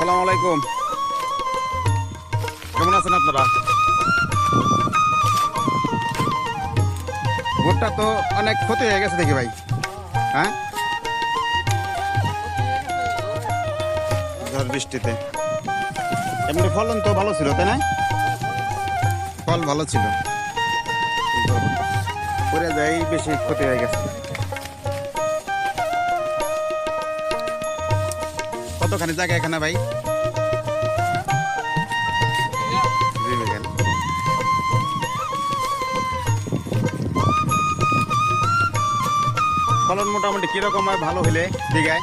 আলাইকুম। কেমন আছেন আপনারা? ভুট্টা তো অনেক ক্ষতি হয়ে গেছে দেখি ভাই। হ্যাঁ? ঝড় বৃষ্টিতে। এমনি ফলন তো ভালো ছিল তাই না? ফল ভালো ছিল। পরে যাই বেশি ক্ষতি হয়ে গেছে। কতখানি জায়গা এখানে ভাই? ফলন মোটামুটি কীরকম হয়? ভালো হলে দিঘায়?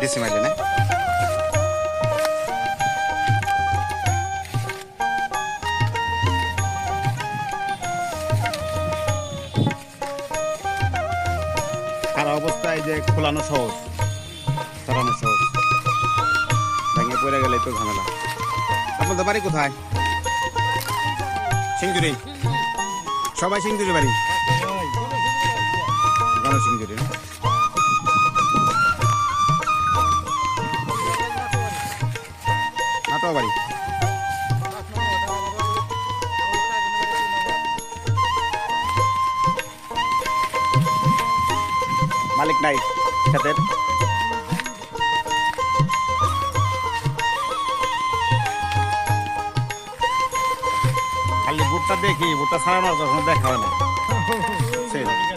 ডিসি মাইলে অবস্থায় যে খোলানো সহজ সরানো সহজ। ভেঙে পড়ে গেলে তো ঝামেলা। আপনাদের বাড়ি কোথায়? সিংজুরি সবাই সিংজুরি বাড়ি? গণ সিংজুরি বাড়ি। নাই ক্ষেতের খালি বুটটা দেখি বুটটা ছাড়ানোর যখন দেখা হয় না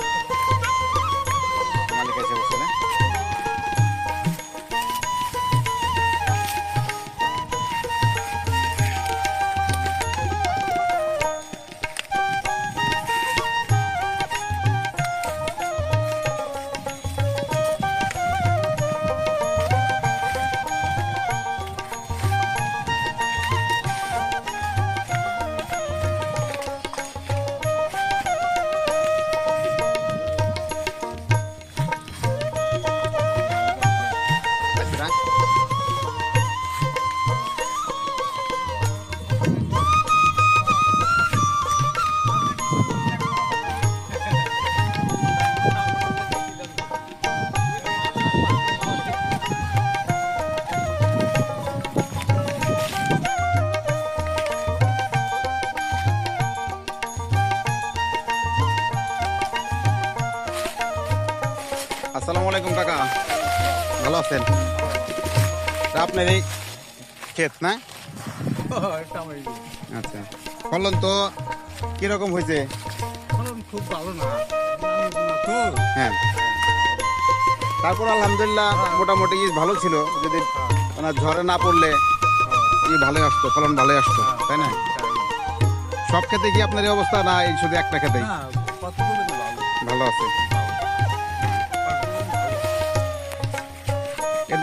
আসসালামু আলাইকুম কাকা। ভালো আছেন? আপনার এই ক্ষেত না? আচ্ছা। ফলন তো কীরকম হয়েছে? খুব ভালো না। হ্যাঁ। তারপর আলহামদুলিল্লাহ মোটামুটি ই ভালো ছিল। যদি ওনার ঝড়ে না পড়লে ই ভালোই আসতো ফলন ভালোই আসতো তাই না? সব ক্ষেতে কি আপনার এই অবস্থা না এই শুধু একটা ক্ষেতেই? ভালো। ভালো আছে।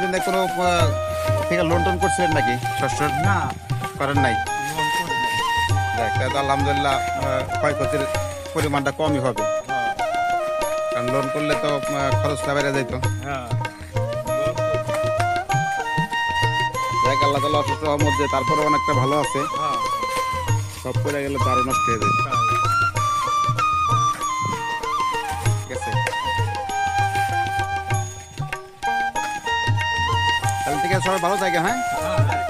জন্য কোনো থেকে লোন টোন করছিলেন নাকি? শস্য না। করেন নাই? তাহলে আলহামদুলিল্লাহ ক্ষয়ক্ষতির পরিমাণটা কমই হবে। কারণ লোন করলে তো খরচটা বেড়ে যেত হ্যাঁ। যাক আল্লাহ তালা অসুস্থ হওয়ার মধ্যে তারপরে অনেকটা ভালো আছে। হ্যাঁ। সব করে গেলে তো আরও নষ্ট হয়ে যায়। তাহলে ঠিক আছে সবাই ভালো থাকে হ্যাঁ? হ্যাঁ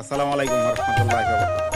আসসালামু আলাইকুম রহমতুল্লাহ